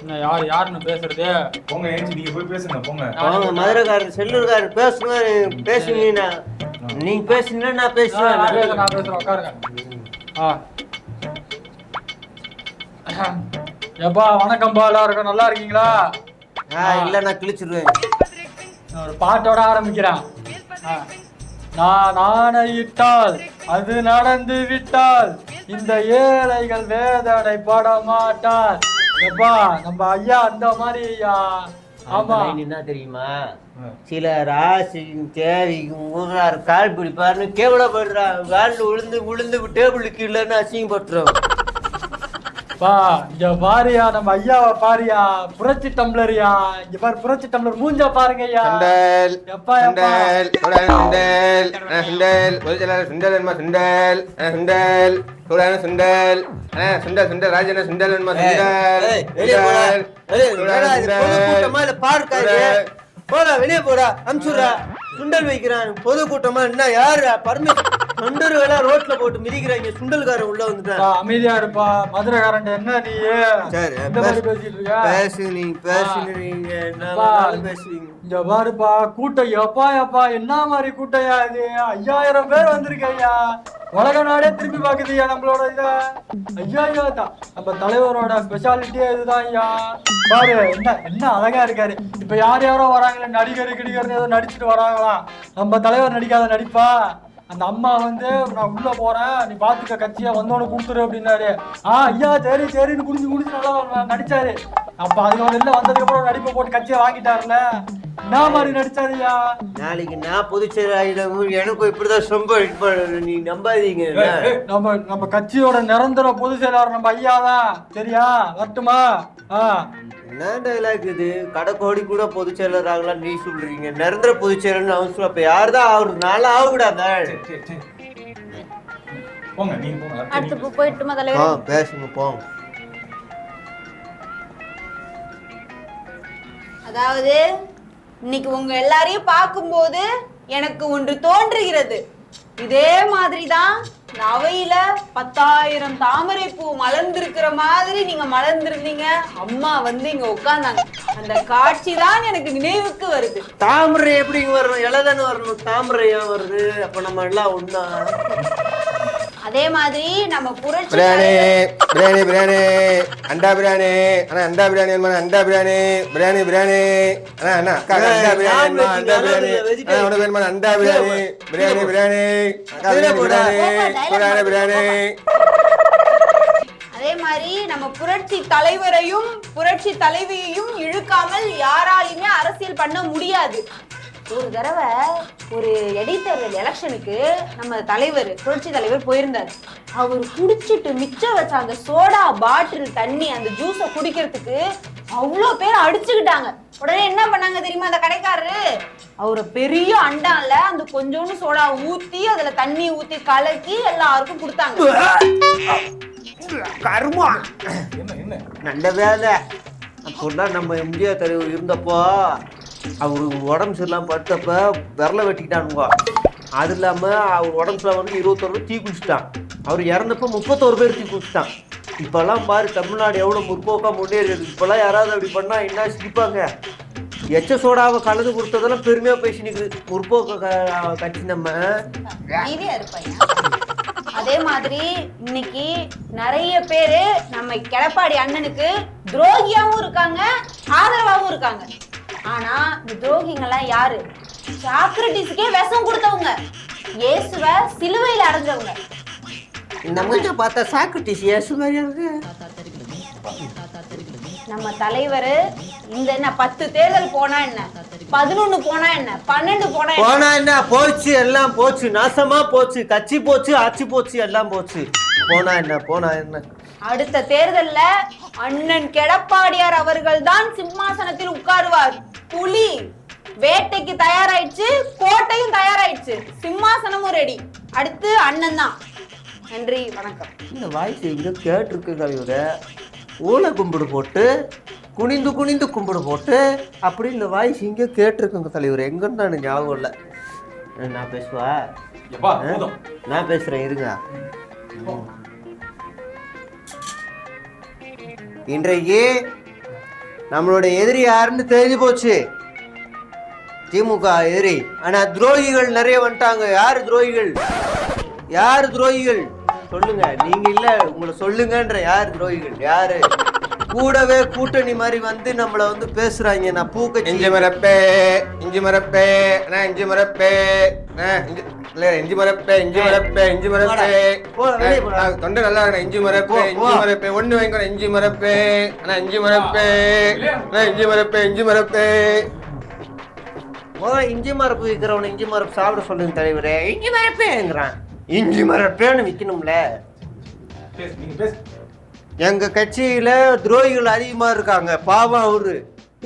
என்ன யார் யாருன்னு பேசுறது? போங்க ஏஞ்சி நீங்க போய் பேசுங்க போங்க. அவங்க மதுரைக்காரர் செல்லூர்காரர் பேசுவாரு பேசுனீங்கன்னா நீங்க. பேசுனீங்கன்னா நான் நான் பேசுவேன் நான் பேசுறேன் உட்காருங்க. ஆ. எப்பா வணக்கம்பா எல்லாருக்கும். நல்லா இருக்கீங்களா? ஆ இல்ல நான் கிழிச்சிருவேன். ஒரு பாட்டோட ஆரம்பிக்கிறேன். ஆ. நான் ஆணையிட்டால் அது நடந்து விட்டால் இந்த ஏழைகள் வேதனை பட மாட்டார். எப்பா நம்ம ஐயா அந்த மாதிரி ஐயா. ஆமா. என்ன தெரியுமா? சில ராசிக்கும் தேவிக்கும் ஊரார் கால் பிடிப்பாருன்னு கேவலப்படுறான் காலில் விழுந்து விழுந்து டேபிளுக்கு இல்லைன்னு அசிங்கப்பட்டுரும் பா இங்க பாரியா நம்ம ஐயாவை பாரியா புரட்சி டம்ளரியா. இங்க பாரு புரட்சி டம்ளர் மூஞ்ச பாருங்க ஐயா. சுண்டல் எப்பா சுண்டல் சுண்டல் சுண்டல். பொதுச்செயலாளர் சுண்டல் அண்ணா சுண்டல்? அண்ணா சுண்டல். சூடான சுண்டல். சூடான? சுண்டல். போடா வெளியே போடா. அனுப்பிச்சுடுறா. சுண்டல் வைக்கிறான் பொது கூட்டமா என்ன யாரு? பர்மிஷன். தொண்டர்களா ரோட்ல போட்டு மிதிக்கிறாங்க. சுண்டல்காரன் உள்ள வந்துட்டான் அமைதியா இருப்பா. மதுரைக்காரன் என்ன நீ? சரி, பேசு. பேசிட்டு இருக்க பேசு நீங்க பேசுங்க என்ன அப்பா. வேணாலும் பேசுவீங்க. இங்க பாருப்பா கூட்டம் எப்பா எப்பா? என்ன மாதிரி கூட்டம்யா இது? ஐயாயிரம் பேர் வந்திருக்கு ஐயா உலக நாடே திரும்பி பாக்குதுய்யா நம்மளோட இத. ஐயா ஐயா தான் நம்ம தலைவரோட ஸ்பெஷாலிட்டியே இதுதான் ஐயா. பாரு என்ன என்ன அழகா இருக்காரு. இப்ப யார் யாரோ வராங்களே நடிகர் கிடிகர்னு ஏதோ நடிச்சுட்டு வராங்களா? நம்ம தலைவர் நடிக்காத நடிப்பா? அந்த அம்மா வந்து நான் உள்ள போறேன். நீ பாத்துக்க கட்சியா வந்தோன்னு கொடுத்துரு அப்படின்னாரு. ஆ ஐயா சரி சரின்னு குடிஞ்சு குடிஞ்சு நல்லா நடிச்சாரு. அப்ப அதுக்கு வெளில வந்ததுக்கு அப்புறம் நடிப்பை போட்டு கட்சியை வாங்கிட்டாருல என்ன மாதிரி நடிச்சாருயா நாளைக்கு நான் பொதுச்செயல் ஆகிடும் எனக்கும் இப்படிதான் சொம்ப நீ நம்பாதீங்க? நம்ம நம்ம கட்சியோட நிரந்தர பொதுச் செயலாளர் நம்ம ஐயா தான் சரியா? வரட்டுமா? ஆ. என்ன டைலாக் இது? கடைக்கோடி கூட பொதுச் செயலர் ஆகலாம் நீ சொல்றீங்க. நிரந்தர பொதுச் செயலர்னு அவன் சொல்ல அப்ப யாருதான் ஆகுறது நாளா ஆகக்கூடாதா. போங்க நீங்க போங்க அடுத்து ஆ பேசுங்க போங்க. அதாவது இன்னைக்கு உங்க எல்லாரையும் பார்க்கும்போது எனக்கு ஒன்று தோன்றுகிறது. இதே மாதிரி தான் அவையில பத்தாயிரம் தாமரை பூ மலர்ந்திருக்கிற மாதிரி நீங்க மலர்ந்திருந்தீங்க. அம்மா வந்து இங்க உட்கார்ந்தாங்க. அந்த காட்சி தான் எனக்கு நினைவுக்கு வருது. தாமரை எப்படி வரணும் இலதானே வரணும். தாமரை ஏன் வருது. அப்ப நம்ம எல்லாம் ஒன்னா அதே மாதிரி நம்ம புரட்சி பிரியாணி பிரியாணி பிரியாணி. அண்டா பிரியாணி. அண்ணா அண்டா பிரியாணி வேணுமா அண்டா பிரியாணி. பிரியாணி பிரியாணி. அண்ணா அண்ணா அக்கா அண்டா பிரியாணி? அண்டா பிரியாணி. அண்ணா உனக்கு வேணுமா? அண்டா பிரியாணி. பிரியாணி பிரியாணி. அக்கா பிரியாணி பிரியாணி. அதே மாதிரி நம்ம புரட்சி தலைவரையும் புரட்சி தலைவியையும் இழுக்காமல் யாராலையுமே அரசியல் பண்ண முடியாது. ஒரு தடவை ஒரு இடைத்தேர்தல் எலெக்ஷனுக்கு நம்ம தலைவர் புரட்சி தலைவர் போயிருந்தார். அவர் குடிச்சிட்டு மிச்சம் வச்ச அந்த சோடா பாட்டில் தண்ணி அந்த ஜூஸை குடிக்கிறதுக்கு அவ்வளோ பேர் அடிச்சுக்கிட்டாங்க. உடனே என்ன பண்ணாங்க தெரியுமா அந்த கடைக்காரரு? அவரை பெரிய அண்டான்ல அந்த கொஞ்சோண்டு சோடா ஊத்தி அதுல தண்ணி ஊத்தி கலக்கி எல்லாருக்கும் கொடுத்தாங்க. என்ன என்ன? நல்ல வேலை. அப்போல்லாம் நம்ம எம்ஜிஆர் தலைவர் இருந்தப்போ அவரு உடம்பு சரியில்லாம படுத்தப்ப விரல வெட்டிக்கிட்டானுங்க. அது இல்லாம அவர் உடம்பு சரியில்லாம வந்து இருபத்தோரு பேர் தீ குடிச்சிட்டான் அவர் இறந்தப்ப முப்பத்தோரு பேர் தீ குடிச்சிட்டான் இப்போல்லாம் பாரு தமிழ்நாடு எவ்வளவு முற்போக்கா முன்னேறி இருக்கு இப்பெல்லாம் யாராவது அப்படி பண்ணா என்ன சிரிப்பாங்க? எச்ச சோடாவை கலந்து கொடுத்ததெல்லாம் பெருமையா பேசி நிக்குது. கட்சி நம்ம. அதே மாதிரி இன்னைக்கு நிறைய பேரு நம்ம கிடப்பாடி அண்ணனுக்கு துரோகியாவும் இருக்காங்க ஆதரவாவும் இருக்காங்க. ஆனா இந்த துரோகிங்கெல்லாம் யாரு? சாக்ரட்டிஸ்க்கே விஷம் கொடுத்தவங்க. இயேசுவ சிலுவையில அடைஞ்சவங்க. நம்ம பார்த்தா சாக்ரட்டிஸ் ஏசு மாதிரியா நம்ம தலைவர் இந்த என்ன பத்து தேர்தல் போனா என்ன? பதினொன்னு போனா என்ன? பன்னெண்டு போனா போனா என்ன? போச்சு எல்லாம் போச்சு. நாசமா போச்சு. கட்சி போச்சு ஆட்சி போச்சு எல்லாம் போச்சு. போனா என்ன? போனா என்ன? அடுத்த தேர்தல்ல அண்ணன் கெடப்பாடியார் அவர்கள் தான் சிம்மாசனத்தில் உட்காருவார். புலி வேட்டைக்கு தயாராயிடுச்சு கோட்டையும் தயாராயிடுச்சு. சிம்மாசனமும் ரெடி அடுத்து அண்ணன் தான். நன்றி வணக்கம். இந்த வாய்ஸ் எங்க கேட்டிருக்கு கவியோட ஊழ கும்பிடு போட்டு குனிந்து குனிந்து கும்பிடு போட்டு அப்படி இந்த வாய்ஸ் இங்க கேட்டிருக்குங்க தலைவர். எங்கன்னு நான் ஞாபகம் இல்லை. நான் பேசுவா? நான் பேசுறேன் இருங்க. இன்றைக்கு நம்மளோட எதிரி யாருன்னு தெரிஞ்சு போச்சு. திமுக எதிரி. ஆனா துரோகிகள் நிறைய வந்துட்டாங்க. யாரு துரோகிகள்? யாரு துரோகிகள்? சொல்லுங்க. நீங்க இல்ல உங்களை சொல்லுங்கன்ற யார் துரோகிகள்? யாரு? கூடவே கூட்டணி மாதிரி வந்து நம்மள வந்து பேசுறாங்க. நான் பூக்க இஞ்சி மரப்பே இஞ்சி மரப்பே இஞ்சி மரப்பே இல்ல இஞ்சி மரப்பே இஞ்சி மரப்பே இஞ்சி மரப்பே. தொண்டை நல்லா இருக்கணும். இஞ்சி மரப்பே இஞ்சி. மரப்பே. ஒண்ணு வாங்கிக்கணும் இஞ்சி மரப்பே. அண்ணா இஞ்சி மரப்பே. இஞ்சி மரப்பே இஞ்சி மரப்பே. முதல்ல இஞ்சி மரப்பு விற்கிறவன இஞ்சி மரப்பு சாப்பிட சொல்லுங்க தலைவரே. இஞ்சி மரப்பேங்கிறான். இஞ்சி மரப்பேன்னு விற்கணும்ல எங்க கட்சியில துரோகிகள் அதிகமா இருக்காங்க. பாவம் அவரு.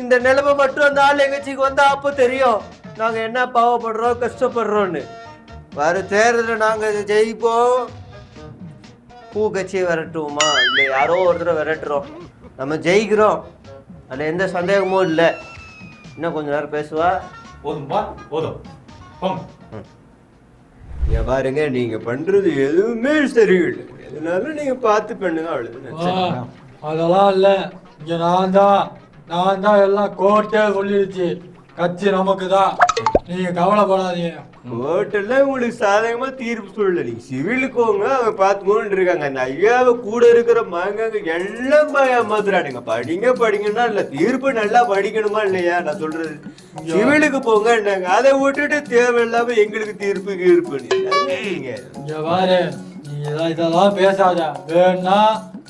இந்த நிலைமை மட்டும் அந்த ஆள் எங்க கட்சிக்கு வந்தா அப்போ தெரியும். நாங்க என்ன பாவப்படுறோம் கஷ்டப்படுறோம்னு. வர தேர்தலில் நாங்க இதை ஜெயிப்போம். பூ கட்சியை விரட்டுவோமா? இல்லை யாரோ ஒருத்தரை விரட்டுறோம். நம்ம ஜெயிக்கிறோம். அதுல எந்த சந்தேகமும் இல்லை. இன்னும் கொஞ்ச நேரம் பேசுவா? போதும்பா போதும். இங்க பாருங்க நீங்க பண்றது எதுவுமே சரியில்லை. எதனால நீங்க பார்த்து பண்ணுங்க ஆ, அவ்வளவுதான் அதெல்லாம் இல்ல. இங்க நான் தான் நான் தான் எல்லாம் கோர்ட்டே சொல்லிடுச்சு கட்சி நமக்கு தான் நீங்க கவலைப்படாதீங்க. கோர்ட்டில் உங்களுக்கு சாதகமா தீர்ப்பு சொல்லல. நீங்க சிவிலுக்கு போங்க அவங்க பார்த்துக்கோன்னு இருக்காங்க. அந்த ஐயாவை கூட இருக்கிற மகங்க எல்லாம் ஏமாத்துறானுங்க. படிங்க படிங்கன்னா இல்ல. தீர்ப்பு நல்லா படிக்கணுமா இல்லையா? நான் சொல்றது. சிவிலுக்கு போங்கன்னாங்க அதை விட்டுட்டு தேவையில்லாம எங்களுக்கு தீர்ப்பு என்னங்க இங்க பாரு இதெல்லாம் பேசாத. வேணா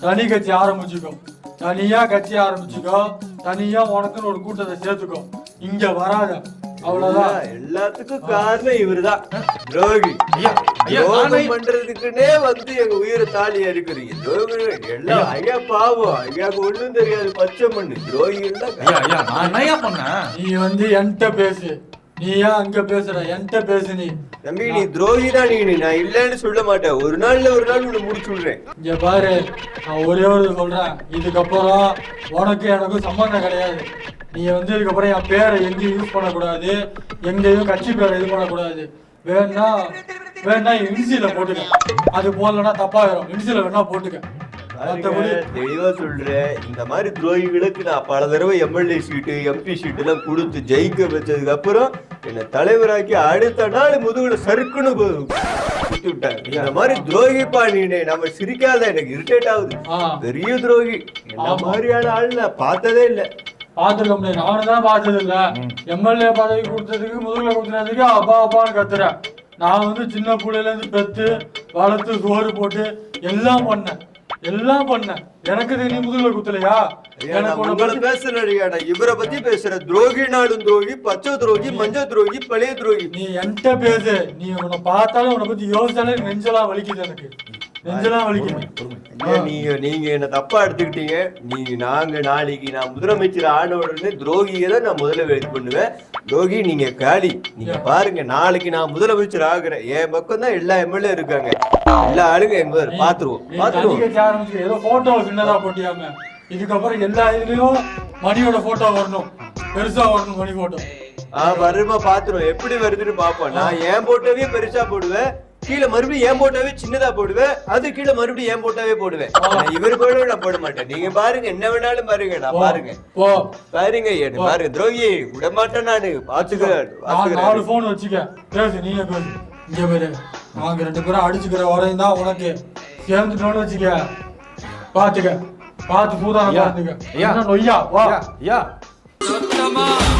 தனி கட்சி ஆரம்பிச்சுக்கோ. தனியா கட்சி ஆரம்பிச்சுக்கோ. தனியா உனக்குன்னு ஒரு கூட்டத்தை சேர்த்துக்கோ. இங்க வராத. அவ்வளவுதான். எல்லாத்துக்கும் காரணம் இவருதான். துரோகி துரோகம் நானே- பண்றதுக்குன்னே வந்து எங்க உயிரை தாலி எடுக்கிறீங்க துரோகிகள் எல்லாம் ஐயா. பாவம். ஐயாக்கு ஒண்ணும் தெரியாது பச்சை மண்ணு. துரோகிகள் நீ வந்து என்கிட்ட பேசு. நீ ஏன் அங்க பேசுற? என்கிட்ட பேசு நீ. தம்பி நீ துரோகி தான் நீ. நான் இல்லைன்னு சொல்ல மாட்டேன். ஒரு நாள்ல ஒரு நாள் உன்னை முடிச்சு விடுறேன். இங்க பாரு நான் ஒரே ஒரு சொல்றேன். இதுக்கப்புறம் உனக்கு எனக்கும் சம்பந்தம் கிடையாது. நீ வந்து இதுக்கப்புறம் என் பேரை எங்கேயும் யூஸ் பண்ணக்கூடாது. எங்கேயும் கட்சி பேரை இது பண்ணக்கூடாது. வேணா வேணா இன்சில போட்டுக்க. அது போடலன்னா தப்பாயிரும். இன்சில வேணா போட்டுக்க. தெளிவா சொல்றேன். இந்த மாதிரி துரோகிகளுக்கு நான் பல தடவை எம்எல்ஏ சீட்டு எம்பி சீட்டு எல்லாம் கொடுத்து ஜெயிக்க வச்சதுக்கு அப்புறம் என்னை தலைவராக்கி அடுத்த நாள் முதுகுல சறுக்குன்னு குத்தி விட்டாங்க. இந்த மாதிரி துரோகிப்பா நீ நம்ம சிரிக்காத எனக்கு இரிட்டேட் ஆகுது. பெரிய துரோகி. இந்த. மாதிரியான ஆள் நான் பார்த்ததே இல்லை. பார்த்துருக்க முடியாது நானும் தான் பார்த்தது இல்ல. எம்எல்ஏ பதவி கொடுத்ததுக்கு முதுகுல கொடுத்ததுக்கு அப்பா அப்பான்னு கத்துறேன். நான் வந்து சின்ன புள்ளையில இருந்து பெத்து வளர்த்து சோறு போட்டு எல்லாம் பண்ணேன். எல்லாம் பண்ணேன். எனக்கு நீ முதுகுல குத்தலையா? எனக்கு நான் இவரை பத்தி பேசுறேன். துரோகி நாடும் துரோகி பச்சை துரோகி மஞ்சள் துரோகி பழைய துரோகி. நீ என்கிட்ட பேசு. நீ உன்னை பார்த்தாலும் உன்னை பத்தி யோசிச்சாலே நெஞ்செல்லாம் வலிக்குது எனக்கு. நீங்க நீங்க என்ன தப்பா எடுத்துக்கிட்டீங்க? நீங்க நாங்க நாளைக்கு நான் முதலமைச்சர் ஆன உடனே துரோகியை தான் நான் முதல்ல இது பண்ணுவேன். துரோகி நீங்க காலி. நீங்க பாருங்க நாளைக்கு நான் முதலமைச்சர் ஆகுறேன். என் பக்கம் தான் எல்லா எம்எல்ஏ இருக்காங்க. எல்லா ஆளுங்க எங்க பாத்துருவோம் பாத்துருவோம். ஏதோ போட்டோ சின்னதா போட்டியாம. இதுக்கப்புறம் எல்லா இதுலயும் மணியோட போட்டோ வரணும். பெருசா வரணும் மணி போட்டோ வருமா பாத்துருவோம். எப்படி வருதுன்னு பாப்போம். நான் ஏன் போட்டோவே பெருசா போடுவேன். கீழே மறுபடியும் ஏன் போட்டாவே சின்னதா போடுவேன் அது கீழே மறுபடியும் ஏன் போட்டாவே போடுவேன் நான் இவர் போடவே நான் போட மாட்டேன். நீங்க பாருங்க என்ன வேணாலும் பாருங்க நான் பாருங்க. போ. பாருங்க பாருங்க துரோகி விட மாட்டேன் நானு. பாத்துக்கிறேன் நான் நாலு போன் வச்சுக்க. நீங்க இங்க பேரு. நாங்க ரெண்டு பேரும் அடிச்சுக்கிற வரையும் தான் உனக்கு சேர்ந்துட்டோம்னு வச்சுக்க. பாத்துக்க பார்த்து பார்த்துக்க ஐயா. என்ன நொய்யா? வா. ஐயா ஐயா.